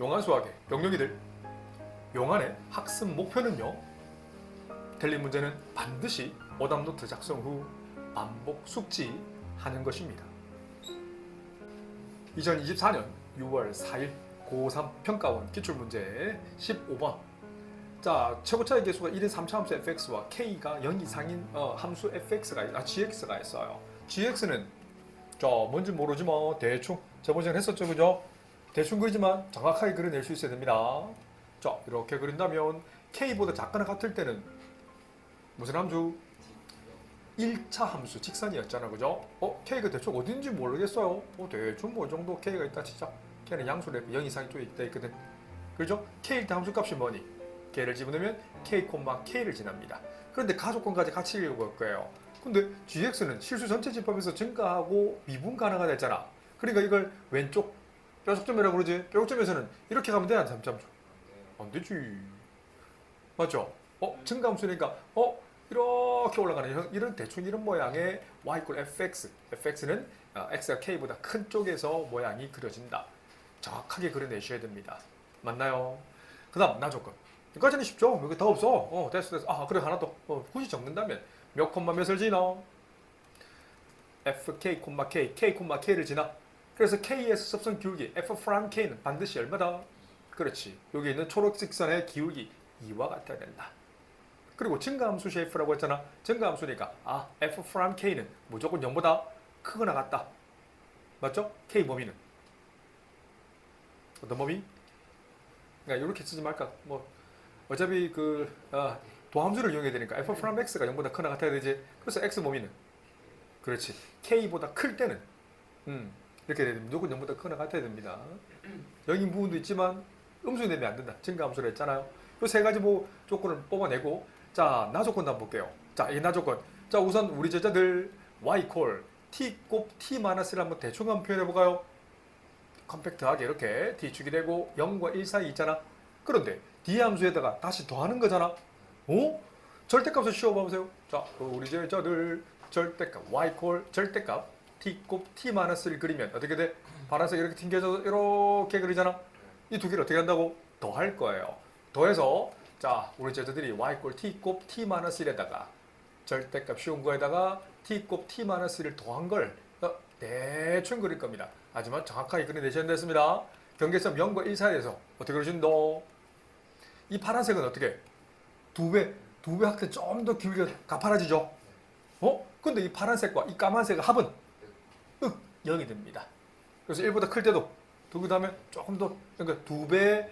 용안 수학의 병력이들 용안의 학습 목표는요. 틀린 문제는 반드시 오답노트 작성 후 반복 숙지하는 것입니다. 2024년 6월 4일 고3 평가원 기출문제 15번 자 최고차의 개수가 1인 3차 함수 fx와 k가 0 이상인 어, 함수 fx가 아 gx가 있어요. gx는 자 뭔지 모르지만 대충 저번 시간 했었죠 그죠? 대충 그리지만 정확하게 그려낼 수 있어야 됩니다. 자 이렇게 그린다면 k보다 작거나 같을 때는 무슨 함수? 1차 함수 직선이었잖아 그죠? 어 k가 대충 어딘지 모르겠어요. 어 대충 뭐 정도 k가 있다 치자. k는 양수래 0 이상 쪽에 있다 있거든. 그죠? k일 때 함수 값이 뭐니? k를 집어넣으면 k, k를 지납니다. 그런데 가족권까지 같이 읽을 거예요. 근데 gx는 실수 전체 집합에서 증가하고 미분 가능하다 했잖아. 그러니까 이걸 왼쪽 뾰족점이라고 그러지. 뾰족점에서는 이렇게 가면 돼, 안 3점. 안 되지. 맞죠? 어, 증가함수니까 어 이렇게 올라가는 이런, 대충 이런 모양의 y 꼴 fx. fx는 어, x가 k보다 큰 쪽에서 모양이 그려진다. 정확하게 그려내셔야 됩니다. 맞나요? 그 다음 나 조건. 여기까지는 쉽죠? 여기 더 없어. 어, 됐어, 됐어. 아, 그래, 하나 더. 어, 굳이 적는다면 몇 콤마 몇을 지나? fk, k, k, k를 지나. 그래서 k에서 섭선 기울기 f 프랑 k는 반드시 얼마다? 그렇지. 여기 있는 초록색 선의 기울기 2와 같아야 된다. 그리고 증가함수 쉐이프라고 했잖아. 증가함수니까 아 f 프랑 k는 무조건 0보다 크거나 같다. 맞죠? k 범위는 어떤 범위? 그러니까 이렇게 쓰지 말까. 뭐 어차피 그 아, 도함수를 이용해야 되니까 f 프람 x가 0보다 크나 같아야 되지. 그래서 x 범위는 그렇지. k보다 클 때는 음, 이렇게 되면 무조건 0보다 크나 같아야 됩니다. 여기 부분도 있지만 음수 내면 안 된다. 증가함수를 했잖아요. 이 세 가지 뭐 조건을 뽑아내고 자, 나 조건도 한번 볼게요. 자, 이 나 조건. 자, 우선 우리 제자들 y 콜 t 곱 t 마이너스를 한번 대충 한번 표현해 볼까요? 컴팩트하게 이렇게 D축이 되고 0과 1 사이 있잖아. 그런데 D 함수에다가 다시 더하는 거잖아. 어? 절대값을 씌워 봐 보세요. 자, 그 우리 제자들 절대값 y 콜 절대값 t 곱 t 마이너스를 그리면 어떻게 돼? 파란색 이렇게 튕겨져 이렇게 그리잖아. 이 두 개를 어떻게 한다고? 더할 거예요. 더해서 자 우리 제자들이 y 꼴 t 곱 t 마이너스 1에다가 절대값 쉬운 거에다가 t 곱 t 마이너스 1을 더한 걸 어, 대충 그릴 겁니다. 하지만 정확하게 그려내셔야 됐습니다. 경계점 0과 1 사이에서 어떻게 그려준노? 이 파란색은 어떻게? 두 배, 두배 확대 좀더 기울기가 가파라지죠? 어? 근데 이 파란색과 이 까만색의 합은 윽, 0이 됩니다. 그래서 1보다 클 때도 두고 다음에 조금 더 그러니까 두 배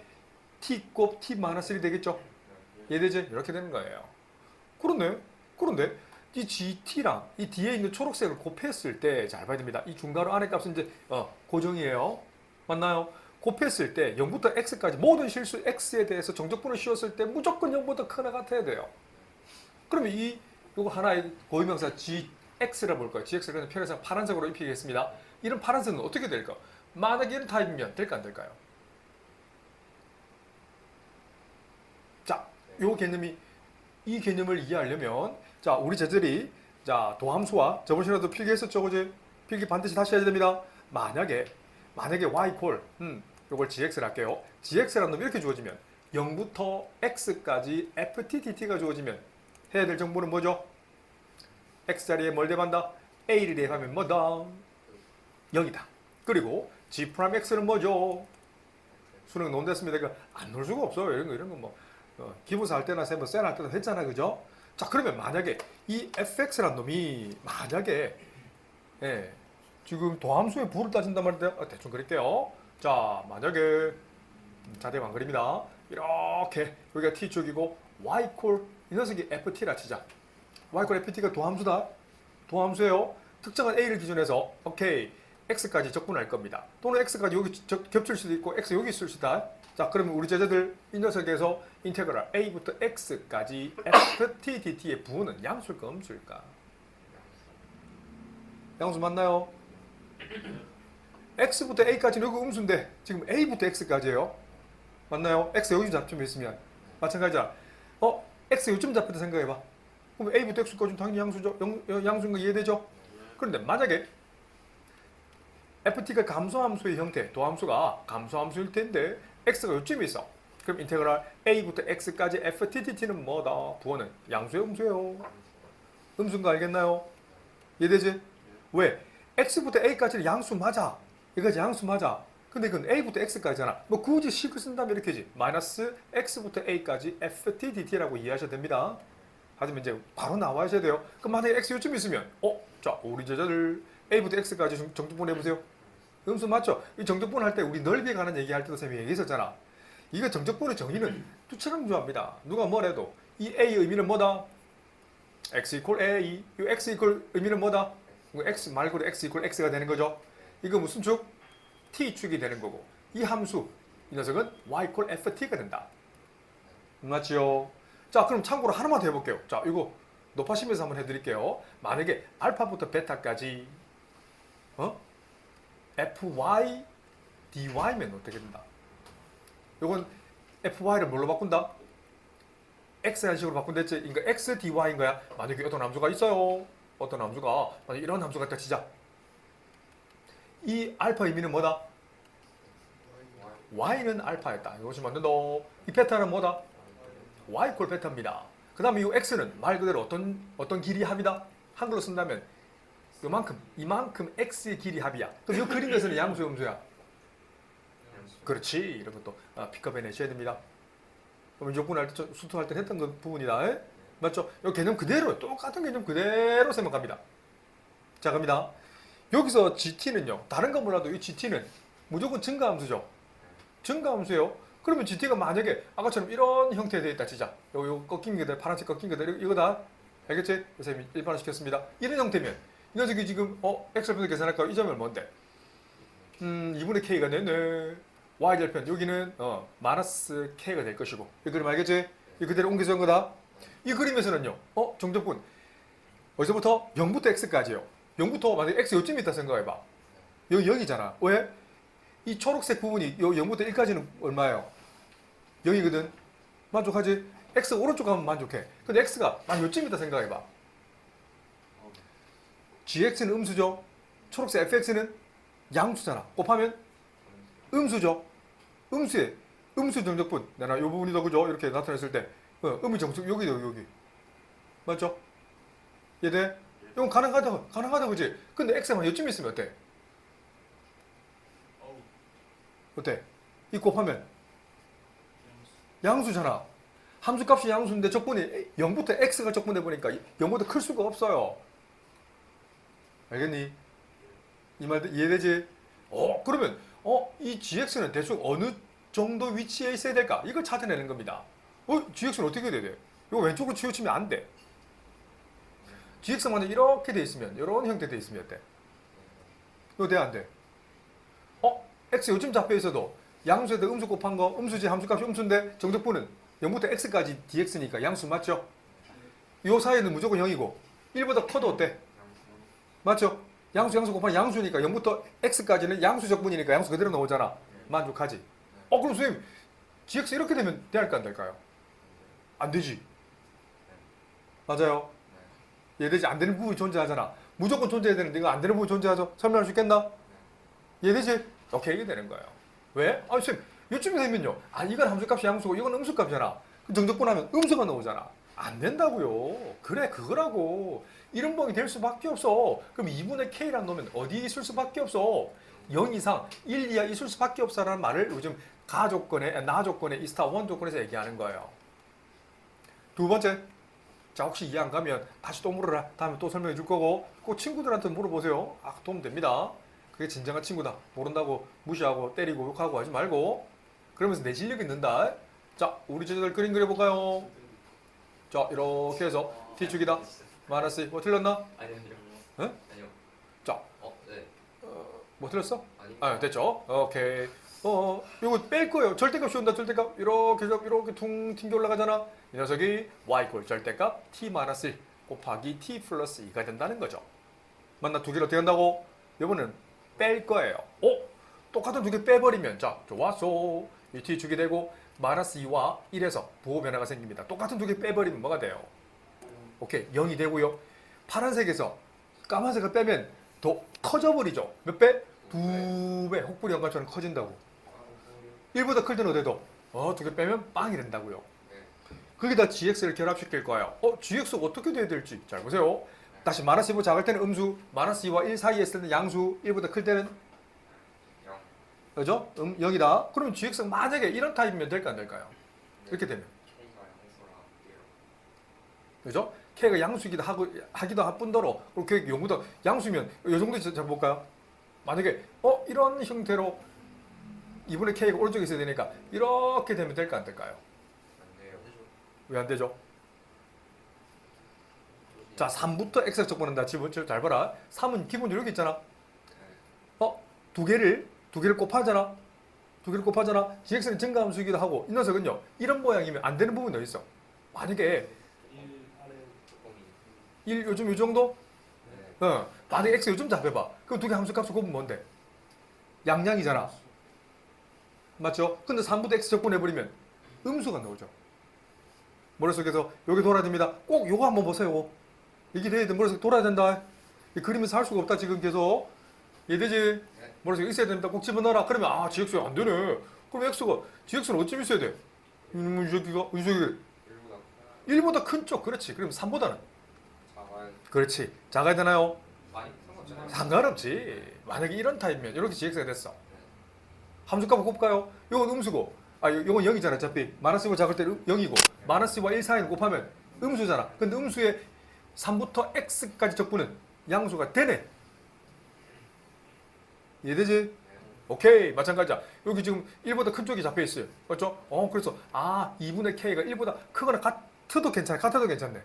t 곱 t 마이너스 1이 되겠죠? 이해되지? 이렇게 되는 거예요. 그런데 그런데 이 GT랑 이 뒤에 있는 초록색을 곱했을 때 잘 봐야 됩니다. 이 중괄호 안의 값은 이제 어, 고정이에요. 맞나요? 곱했을 때 0부터 x까지 모든 실수 x에 대해서 정적분을 씌웠을 때 무조건 0보다 크나 같아야 돼요. 그러면 이 요거 하나의 고유명사 gx라 볼 거예요. gx를 그냥 편해서 파란색으로 입히겠습니다. 이런 파란색은 어떻게 될까? 만약에 이런 타입이면 될까 안 될까요? 자, 요 개념이 이 개념을 이해하려면 자 우리 제들이 자 도함수와 저번 시간에도 필기했었죠, 그지? 필기 반드시 다시 해야 됩니다. 만약에 만약에 y 콜 음, 요걸 gx를 할게요. gx라는 놈이 이렇게 주어지면 0부터 x까지 fttt가 주어지면 해야 될 정보는 뭐죠? X 자리에 뭘 대반다? a를 대하면 뭐다? 0이다. 그리고 g x는 뭐죠? 수능 논됐습니다. 그러니까 안 놀 수가 없어요. 이런 거 이런 거뭐 어, 기부사 할 때나 세뭐 셀할 때도 했잖아, 그죠? 자 그러면 만약에 이 fx란 놈이 만약에 예, 지금 도함수의 부를 따진단 말인데 아, 대충 그릴게요. 자 만약에 음, 자대만 그립니다. 이렇게 여기가 t축이고 y 콜이 녀석이 ft라 치자. Y 콜 ft가 도함수다. 도함수예요. 특정한 a를 기준해서 오케이 x까지 적분할 겁니다. 또는 x까지 여기 적- 겹칠 수도 있고 x 여기 있을 수도 있다. 자, 그러면 우리 제자들 이 녀석에서 인테그랄 a부터 x까지 ft dt의 부호는 양수일까 음수일까? 양수 맞나요? x부터 a까지는 여기 음수인데 지금 a부터 x까지예요. 맞나요? x 여기 잡점 있으면 마찬가지야. 어, x 요쯤 잡혔다 생각해봐. 그럼 a부터 x까지 당연히 양수죠. 영, 양수인 거 이해되죠? 그런데 만약에 ft가 감소함수의 형태, 도함수가 감소함수일 텐데 x가 요쯤에 있어. 그럼 인테그랄 a부터 x까지 fttt는 뭐다? 부호는 양수의 음수예요. 음수인 거 알겠나요? 이해되지? 왜? x부터 a까지는 양수 맞아. 이거지 양수 맞아. 근데 이건 a부터 x까지잖아. 뭐 굳이 식을 쓴다면 이렇게지. 마이너스 x부터 a까지 fttt라고 이해하셔도 됩니다. 하지만 이제 바로 나와야 돼요. 그럼 만약에 x 요쯤 있으면 어? 자 우리 제자들 a부터 x까지 정- 정적분 해보세요. 음수 맞죠? 이 정적분 할 때 우리 넓이 관한 얘기할 때도 쌤이 얘기했었잖아. 이거 정적분의 정의는 투처럼 좋아합니다. 누가 뭐래도 이 a의 의미는 뭐다? x 이퀄 a. 이 x 이퀄 의미는 뭐다? 이거 x 말고도 x 이퀄 x가 되는 거죠. 이거 무슨 축? t축이 되는 거고 이 함수 이 녀석은 y 이퀄 ft가 된다. 맞지요? 자 그럼 참고로 하나만 더 해볼게요. 자 이거 높아시면서 한번 해드릴게요. 만약에 알파부터 베타까지 어? fy dy면 어떻게 된다? 이건 fy를 뭘로 바꾼다? x라는 식으로 바꾼댔지? 그러니까 x dy인 거야. 만약에 어떤 함수가 있어요. 어떤 함수가 만약 이런 함수가 있다 치자. 이 알파 의미는 뭐다? y는 알파였다. 이것이 맞는다. 이 베타는 뭐다? Y 콜 베타입니다. 그 다음에 이 x는 말 그대로 어떤 어떤 길이 합이다? 한글로 쓴다면 요만큼 이만큼 x의 길이 합이야. 그럼 이 그린 것은 양수 음수야. 그렇지. 이런 것도 아, 픽업해 내셔야 됩니다. 그럼 요건 할때 수투할 때 했던 그 부분이다. 에? 맞죠? 이 개념 그대로 똑같은 개념 그대로 생각합니다. 자 갑니다. 여기서 GT는요. 다른 건 몰라도 이 GT는 무조건 증가함수죠. 증가함수예요. 그러면 GT가 만약에 아까처럼 이런 형태에 되어 있다 치자. 요, 요 꺾인 게들 파란색 꺾인 게들 이거 다 알겠지? 선생님이 일반화 시켰습니다. 이런 형태면 이 녀석이 지금 어 x절편 계산할까? 이 점은 뭔데? 음 2분의 k가 되네. y절편 여기는 어 마이너스 k가 될 것이고 이 그림 알겠지? 이 그대로 옮겨서 한 거다. 이 그림에서는요. 어 정적분 어디서부터 0부터 x까지요. 0부터 만약에 x 요쯤 있다 생각해봐. 여기 여기잖아. 왜? 이 초록색 부분이 요 0부터 1까지는 얼마예요? 0이거든. 만족하지? x 오른쪽 가면 만족해. 근데 x가 만 요쯤 있다 생각해봐. gx는 음수죠. 초록색 fx는 양수잖아. 곱하면 음수죠. 음수에 음수 정적분. 내가 요 부분이다 그죠? 이렇게 나타냈을 때 어, 음의 정적 여기다 여기. 맞죠? 이해돼? 이건 가능하다 가능하다 그지? 근데 x만 요쯤 있으면 어때? 어때? 이 곱하면 양수잖아. 함수값이 양수인데 적분이 0부터 x가 적분돼 보니까 0보다 클 수가 없어요. 알겠니? 이 말도 이해되지? 어, 그러면 어, 이 gx는 대충 어느 정도 위치에 있어야 될까? 이걸 찾아내는 겁니다. 어, gx는 어떻게 돼야 돼? 이거 왼쪽으로 치우치면 안 돼. gx가 만약 이렇게 돼 있으면 이런 형태 돼 있으면 어때? 이거 돼안 돼? 어? X 요즘 잡혀 있어도 양수에다 음수 곱한 거 음수지 함수값이 음수인데 정적분은 0부터 x까지 dx니까 양수 맞죠? 요 사이에는 무조건 0이고 1보다 커도 어때? 맞죠? 양수 양수 곱한 양수니까 0부터 x까지는 양수 적분이니까 양수 그대로 나오잖아. 만족하지? 어 그럼 선생님 gx 이렇게 되면 될까 안 될까요? 안 되지. 맞아요. 이해되지? 안 되는 부분이 존재하잖아. 무조건 존재해야 되는데 이거 안 되는 부분이 존재하죠? 설명할 수 있겠나? 이해되지? 오케이 이게 되는 거예요. 왜? 아 선생님 요즘에 되면요. 아 이건 함수값이 양수고 이건 음수값이잖아. 그 정적분 하면 음수가 나오잖아. 안 된다고요. 그래 그거라고. 이런 범위 될 수밖에 없어. 그럼 2분의 k랑 놓으면 어디 있을 수밖에 없어. 0 이상 1 이하 있을 수밖에 없어라는 말을 요즘 가 조건에 나 조건에 이스타 원 조건에서 얘기하는 거예요. 두 번째. 자 혹시 이해 안 가면 다시 또 물어라. 다음에 또 설명해 줄 거고 꼭 친구들한테 물어보세요. 아 도움 됩니다. 그게 진정한 친구다. 모른다고 무시하고 때리고 욕하고 하지 말고 그러면서 내 실력이 는다. 자 우리 제자들 그림 그려볼까요? 자 이렇게 해서 T축이다. 마이너스 뭐 틀렸나? 아니요. 응? 아니요. 자. 어 네. 어, 뭐 틀렸어? 아니. 아 됐죠. 오케이. 어, 어 이거 뺄 거예요. 절대값 씌운다. 절대값 이렇게 해서 이렇게 퉁 튕겨 올라가잖아. 이 녀석이 y 꼴 절대값 t 마이너스 1 곱하기 t 플러스 2가 된다는 거죠. 맞나 두 어떻게 한다고? 이번엔 뺄 거예요. 어? 똑같은 두 개 빼버리면 자 좋았어. 이 t 주게 되고 마이너스 2와 1에서 부호 변화가 생깁니다. 똑같은 두 개 빼버리면 뭐가 돼요? 오케이 0이 되고요. 파란색에서 까만색을 빼면 더 커져버리죠. 몇 배? 두 배. 혹부리 연관처럼 커진다고. 1보다 클 때는 어때도 어, 두 개 빼면 빵이 된다고요. 네. 거기다 gx를 결합시킬 거예요. 어, gx가 어떻게 돼야 될지 잘 보세요. 다시 마이너스 2보다 작을 때는 음수, 마이너스 2와 1 사이에 있을 때는 양수, 1보다 클 때는 영. 그죠? 음, 0이다. 그러면 gx가 만약에 이런 타입이면 될까 안 될까요? 이렇게 되면. 그죠? k가 양수이기도 하고 하기도 할 뿐더러 그렇게 용보다 양수면 이 정도 잡아 볼까요? 만약에 어 이런 형태로 2분의 k가 오른쪽에 있어야 되니까 이렇게 되면 될까 안 될까요? 안 돼요. 왜 안 되죠? 자, 3부터 x가 적분한다. 지금 잘 봐라. 3은 기본적으로 이렇게 있잖아. 어? 두 개를 두 개를 곱하잖아. 두 개를 곱하잖아. gx는 증가함수이기도 하고 이 녀석은요. 이런 모양이면 안 되는 부분이 어디 있어? 만약에 1 요즘 이 정도? 네. 어. 만약에 x 요즘 잡혀봐. 그럼 두 개 함수 값을 곱으면 뭔데? 양양이잖아. 맞죠? 근데 3부터 x 적분해버리면 음수가 나오죠. 머릿속에서 여기 돌아야 됩니다. 꼭 요거 한번 보세요. 요거. 이게 돼야 돼. 머릿속에 돌아야 된다. 이 그림에서 할 수가 없다. 지금 계속. 이해되지? 네. 머릿속에 있어야 된다. 꼭 집어넣어라. 그러면 아, gx가 안 되네. 그럼 x가, gx는 어쩜 있어야 돼? 이놈의 이 새끼가, 이 새끼 1보다 1보다 큰 쪽. 그렇지. 그럼 3보다는? 작아야 그렇지. 작아야 되나요? 많이 상관없잖아요. 상관없지. 만약에 이런 타입이면 이렇게 gx가 됐어. 함수값을 곱까요? 이건 음수고, 아, 요- 요건 0이잖아. 어차피 마이너스 1 작을 때 0이고, 마이너스 1과 1 사이를 곱하면 음수잖아. 근데 음수에 3부터 x까지 적분은 양수가 되네. 이해되지? 네. 오케이 마찬가지야 여기 지금 1보다 큰 쪽이 잡혀 있어요 맞죠? 어 그래서 아 2분의 k가 1보다 크거나 같아도 괜찮아 같아도 괜찮네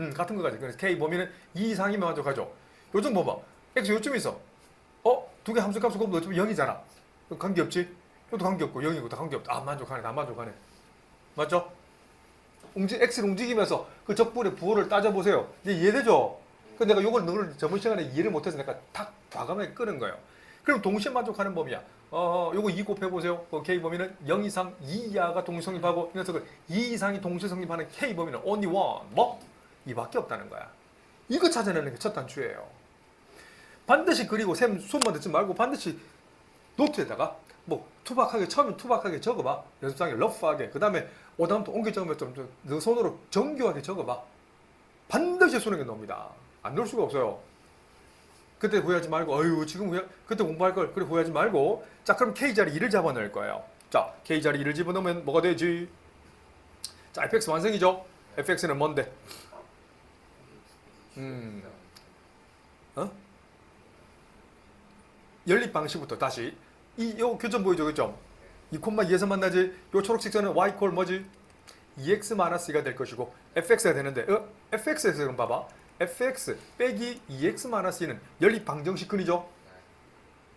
음 같은 거 가지 그래서 k 범위는 2 이상이면 만족하죠 요즘 봐봐 x 요쯤 있어 어? 두 개 함수 값을 어차피 0이잖아 그럼 관계없지? 이것도 관계없고 0이고 다 관계없다 아 만족하네 다 만족하네 맞죠? 움직, x를 움직이면서 그 적분의 부호를 따져보세요 이제 이해되죠? 그 내가 요걸 늘 저번 시간에 이해를 못해서 내가 탁 과감하게 끄는 거예요 그럼 동시에 만족하는 범위야. 어, 요거 2 곱해보세요. 그 K 범위는 0 이상 2 이하가 동시 성립하고 이 녀석은 2 이상이 동시 성립하는 K 범위는 only one. 뭐? 이밖에 없다는 거야. 이거 찾아내는 게 첫 단추예요. 반드시 그리고 샘 손만 듣지 말고 반드시 노트에다가 뭐 투박하게 처음엔 투박하게 적어봐. 연습장에 러프하게. 그 다음에 오다음부터 옮겨 적으면 좀너 손으로 정교하게 적어봐. 반드시 수능에 나옵니다. 안 넣을 수가 없어요. 그때 후회하지 말고 어유 지금 후회 그때 공부할 걸 그래 후회하지 말고 자 그럼 K 자리 2를 잡아 넣을 거예요. 자 K 자리 2를 집어넣으면 뭐가 되지? 자 fx 완성이죠. fx는 뭔데? 음. 어? 연립 방식부터 다시 이 요 교점 보이죠 교점 이 콤마 2에서 만나지 요 초록색 선은 y 콜 뭐지? 2x 마이너스 2가 될 것이고 fx가 되는데 어? fx에서 그럼 봐봐 fx 빼기 2x 마이너스 2는 연립 방정식 근이죠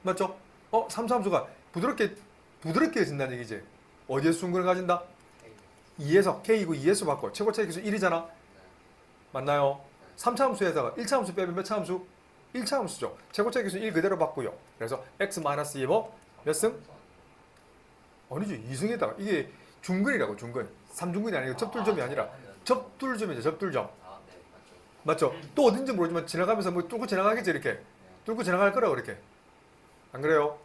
맞죠? 어? 삼수함수가 부드럽게 부드럽게 해진다는 얘기지 어디에서 순근을 가진다? 2에서 k이고 2에서 바꿔 최고차 기수 1이잖아 맞나요? 3차 함수에다가 1차 함수 빼면 몇 차 함수? 1차 함수죠. 최고차 기수 1 그대로 받고요. 그래서 x-2에 뭐? 몇 승? 아니죠. 2승에다가 이게 중근이라고 중근. 3중근이 아니고 접둘점이 아니라 접둘점이죠. 접둘점. 맞죠. 또 어딘지 모르지만 지나가면서 뭐 뚫고 지나가겠지 이렇게. 뚫고 지나갈 거라고 이렇게. 안 그래요?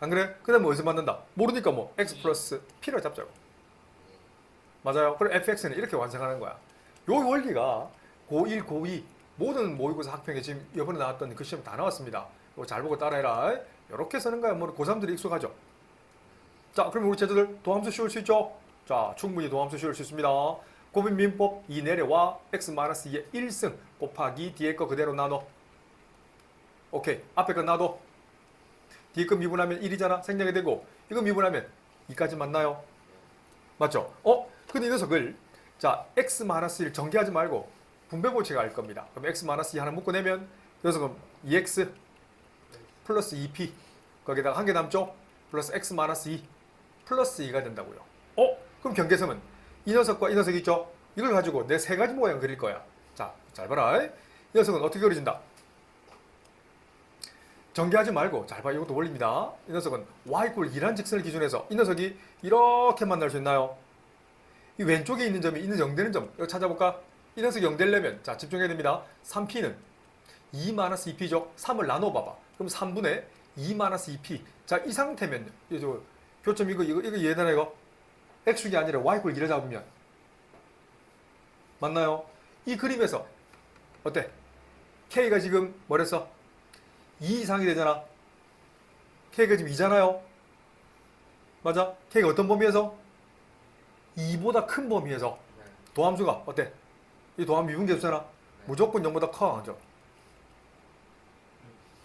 안 그래? 그 다음에 어디서 만든다? 모르니까 뭐 x 플러스 p를 잡자고. 맞아요. 그럼 fx는 이렇게 완성하는 거야. 요 원리가 고1, 고2 모든 모의고사 학평에 지금 이번에 나왔던 그 시험 다 나왔습니다. 이거 잘 보고 따라해라. 이렇게 쓰는 거야. 뭐 고3들이 익숙하죠. 자, 그럼 우리 제자들 도함수 씌울 수 있죠? 자, 충분히 도함수 씌울 수 있습니다. 고민 민법 2 내려와 x-2의 1승 곱하기 뒤에 거 그대로 나눠. 오케이. 앞에 거 놔둬. 뒤에 거 미분하면 1이잖아. 생략이 되고 이거 미분하면 2까지 맞나요? 맞죠? 어? 근데 이 녀석을 자 x-1 전개하지 말고 분배 법칙을 알 겁니다. 그럼 x-2 하나 묶어내면 이 녀석은 2x 플러스 2p 거기다가 한 개 남죠? 플러스 x-2 플러스 2가 된다고요. 어? 그럼 경계선은 이 녀석과 이 녀석 있죠? 이걸 가지고 내 세 가지 모양 그릴 거야. 자, 잘 봐라. 이 녀석은 어떻게 그려진다? 전개하지 말고 잘 봐. 이것도 원리입니다. 이 녀석은 y 꼴 2란 직선을 기준해서 이 녀석이 이렇게 만날 수 있나요? 이 왼쪽에 있는 점이 있는 0되는 점 이거 찾아볼까? 이 녀석이 0 되려면 자 집중해야 됩니다. 3p는 2-2p죠. 3을 나눠봐봐. 그럼 3분의 2-2p. 자 이 상태면 교점 이거 이거 이거 이해되나 이거? x축이 아니라 y축을 이래 잡으면 맞나요? 이 그림에서 어때? k가 지금 뭐랬어? 2 이상이 되잖아. k가 지금 2잖아요. 맞아? k가 어떤 범위에서? 2보다 큰 범위에서 네. 도함수가 어때? 이 도함 미분계수잖아. 무조건 0보다 커, 그죠?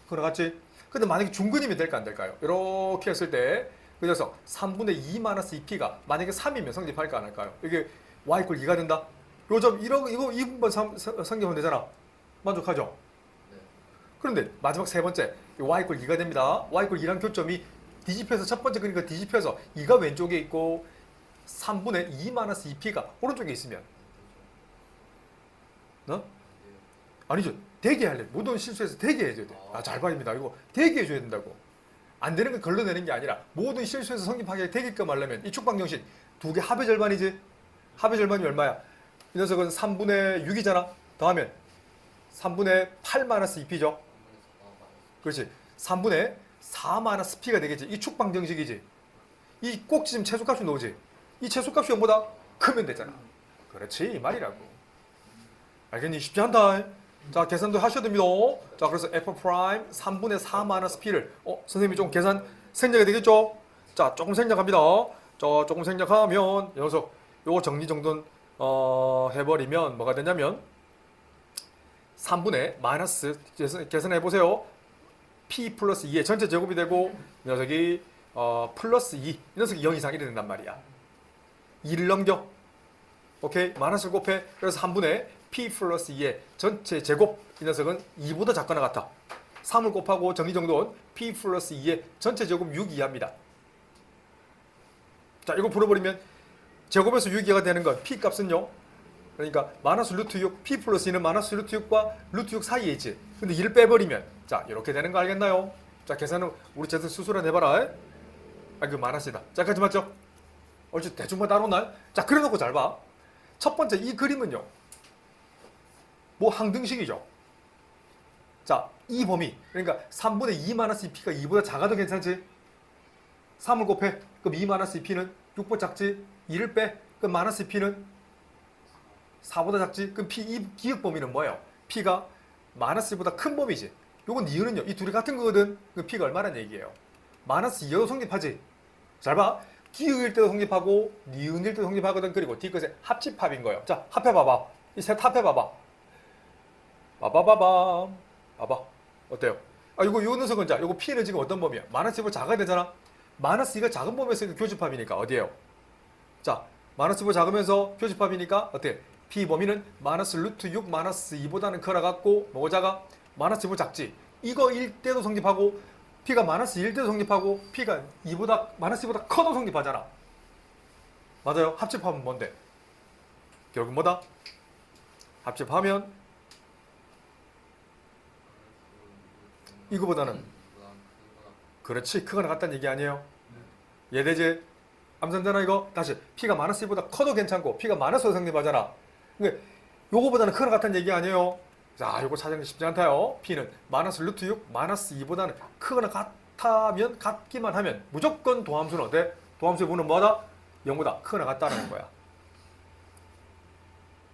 그래갔지? 근데 만약에 중근이면 될까 안 될까요? 이렇게 했을 때 그래서 3분의 2 마이너스 2p가 만약에 3이면 성립할까 안 할까요? 이게 y 꼴 2가 된다? 요점 이러 이거 2분번 성립하면 되잖아. 만족하죠? 네. 그런데 마지막 세 번째 이 y 꼴 2가 됩니다. y 꼴 2란 교점이 뒤집혀서 첫 번째 그러니까 뒤집혀서 2가 왼쪽에 있고 3분의 2 마이너스 2p가 오른쪽에 있으면 어? 아니죠. 대기 할래. 모든 실수에서 대기 해줘야 돼. 아, 잘 봐입니다. 이거 대기 해줘야 된다고. 안 되는 건 걸러내는 게 아니라 모든 실수에서 성립하게 되게끔 하려면 이 축방정식 두 개 합의 절반이지. 합의 절반이 얼마야? 이 녀석은 3분의 6이잖아. 더하면 3분의 8 마이너스 2p죠. 그렇지. 3분의 4 마이너스 p가 되겠지. 이 축방정식이지. 이 꼭지점 최소값이 나오지. 이 최소값이 0보다 크면 되잖아. 그렇지. 이 말이라고. 알겠니? 쉽지 않다. 자, 계산도 하셔야 됩니다. 자, 그래서 f 프라임 3분의 4 마이너스 p를 어, 선생님이 좀 계산 생략이 되겠죠? 자, 조금 생략합니다. 자, 조금 생략하면 이 녀석 요거 정리 정돈 어, 해버리면 뭐가 되냐면 3분의 마이너스 계산, 계산해 보세요. p 플러스 2의 전체 제곱이 되고 이 녀석이 어, 플러스 2. 이 녀석이 0 이상 이래 된단 말이야. 2를 넘겨. 오케이? 마이너스 곱해. 그래서 3분의 p 플러스 2의 전체 제곱. 이 녀석은 2보다 작거나 같아. 3을 곱하고 정리정돈 p 플러스 2의 전체 제곱 6 이하입니다. 자, 이거 풀어버리면 제곱에서 6 이하가 되는 건 p 값은요. 그러니까 마이너스 루트 6, p 플러스 2는 마이너스 루트 6과 루트 6 사이에 있지. 근데 2를 빼버리면 자, 이렇게 되는 거 알겠나요? 자, 계산은 우리 제들 스스로 해봐라. 아, 그 마이너스다. 자, 까지 맞죠? 어찌 대충 뭐 따로나? 자, 그래놓고 잘 봐. 첫 번째 이 그림은요. 뭐 항등식이죠. 자, 이 범위. 그러니까 3분의 2 마이너스 2p가 2보다 작아도 괜찮지? 3을 곱해. 그럼 2 마이너스 2p는 6보다 작지? 2를 빼. 그럼 마이너스 2p는 4보다 작지? 그럼 p 이 기억 범위는 뭐예요? p가 마이너스 2보다 큰 범위지. 요건 니은은요. 이 둘이 같은 거거든. 그 p가 얼마란 얘기예요? 마이너스 2여도 성립하지. 잘 봐. 기울일 때도 성립하고 니은일 때도 성립하거든. 그리고 뒤끝에 합집합인 거예요. 자, 합해봐봐. 이 셋 합해봐봐. 봐봐봐봐. 봐봐. 어때요? 아, 이거 요 녀석은 자, 요거 P는 지금 어떤 범위야? 마이너스 2보 작아야 되잖아. 마이너스 2가 작은 범위에서 교집합이니까 어디에요? 자, 마이너스 2보 작으면서 교집합이니까 어때? P 범위는 마이너스 루트 6 마이너스 2보다는 커라 갖고 뭐가 작아? 마이너스 2보 작지. 이거 1 때도 성립하고 P가 마이너스 1 때도 성립하고 P가 2보다 마이너스 2보다 커도 성립하잖아. 맞아요. 합집하면 뭔데? 결국 뭐다? 합집하면 이거보다는 그렇지 크거나 같다는 얘기 아니에요? 예대제 암산되나 이거? 다시 P가 마이너스 1보다 커도 괜찮고 P가 마이너스로 성립하잖아. 근데 요거보다는 크거나 같다는 얘기 아니에요? 자, 요거 찾는 게 쉽지 않다요. P는 마이너스 루트 6 마이너스 2보다는 크거나 같다면 같기만 하면 무조건 도함수는 어때? 도함수의 문은 뭐다? 0보다 크거나 같다는 거야.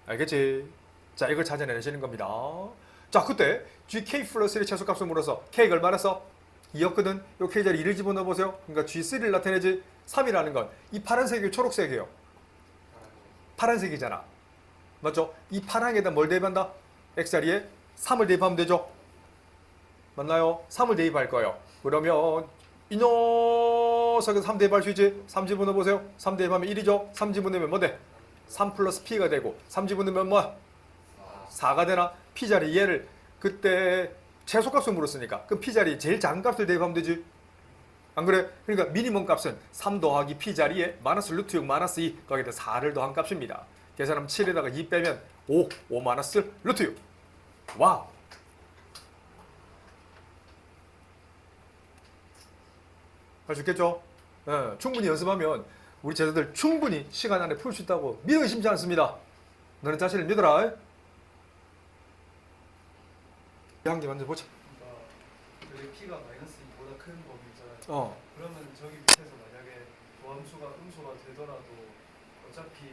알겠지? 자, 이걸 찾아내시는 겁니다. 자, 그때 GK 플러스1의 최소값을 물어서 K가 얼마랬어? 2였거든. 요 K 자리 2를 집어넣어 보세요. 그러니까 G3를 나타내지 3이라는 건 이 파란색이 초록색이에요. 파란색이잖아. 맞죠? 이 파랑에다 뭘 대입한다? X 자리에 3을 대입하면 되죠? 맞나요? 3을 대입할 거예요. 그러면 이 녀석은 3 대입할 수 있지? 3 집어넣어 보세요. 3 대입하면 1이죠? 3 집어넣으면 뭔데? 3 플러스 P가 되고 3 집어넣으면 뭐야? 4가 되나? P 자리 얘를 그때 최소값을 물었으니까 그럼 P 자리 제일 작은 값을 대입하면 되지? 안 그래? 그러니까 미니멈 값은 3 더하기 P 자리에 마이너스 루트 6 마이너스 2 거기다 4를 더한 값입니다. 계산하면 7에다가 2 빼면 5, 5 마이너스 루트 6. 와우. 할 수 있겠죠? 예, 충분히 연습하면 우리 제자들 충분히 시간 안에 풀 수 있다고 믿어 의심치 않습니다. 너는 자신을 믿어라. 한 개 만져 보자. 여기 P가 마이너스 2보다 큰 범위 있잖아요. 어. 그러면 저기 밑에서 만약에 도함수가 음수가 되더라도 어차피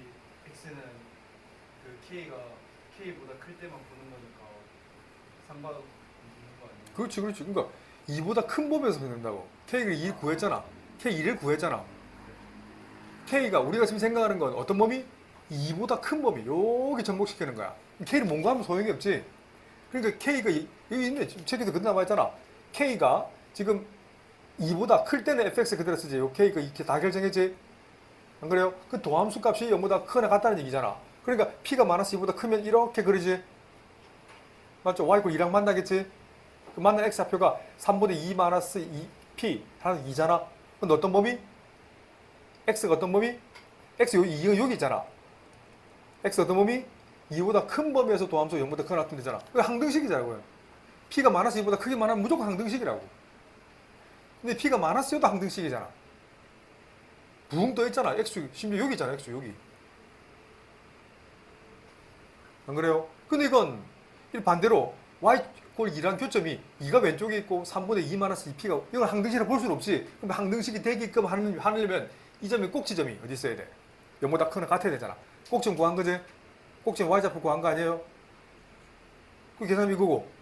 x는 그 k가 k보다 클 때만 보는 거니까 상관 없는 거 아니에요? 그렇지, 그렇지. 그러니까 2보다 큰 범위에서 된다고. K를 2 구했잖아. K 2를 구했잖아. K가 우리가 지금 생각하는 건 어떤 범위? 2보다 큰 범위. 여기 정복시키는 거야. K를 뭔가 하면 소용이 없지. 그러니까 K가 이- 여기 있네. 지금 책에도 그때 나와 있잖아. K가 지금 2보다 클 때는 fx 그대로 쓰지. 요 K가 이렇게 다 결정했지. 안 그래요? 그 도함수 값이 0보다 크거나 같다는 얘기잖아. 그러니까 P가 마이너스 2보다 크면 이렇게 그리지. 맞죠? Y 고 2랑 만나겠지? 그 만난 x좌표가 3분의 2 마이너스 2 p 하는 2잖아. 근데 어떤 범위? x가 어떤 범위? x 여기 2가 여기 있잖아. x 어떤 범위? 2보다 큰 범위에서 도함수 0보다 크거나 같으면 되잖아. 그 항등식이잖아요. P가 마이너스 2보다 크기만 하면 무조건 항등식이라고. 근데 p가 2도 항등식이잖아. 붕 떠 있잖아. x 심지어 여기 있잖아. x 여기. 안 그래요? 근데 이건 이 반대로 y 꼴 2란 교점이 2가 왼쪽에 있고 3분의 2 마이너스 2p가 이걸 항등식이라 볼 수는 없지. 그럼 항등식이 되게끔 하는, 하려면 이 점이 꼭지점이 어디 있어야 돼? 0보다 크거나 같아야 되잖아. 꼭지점 구한 거지? 꼭지점 y좌표 구한 거 아니에요? 그 계산이 이거고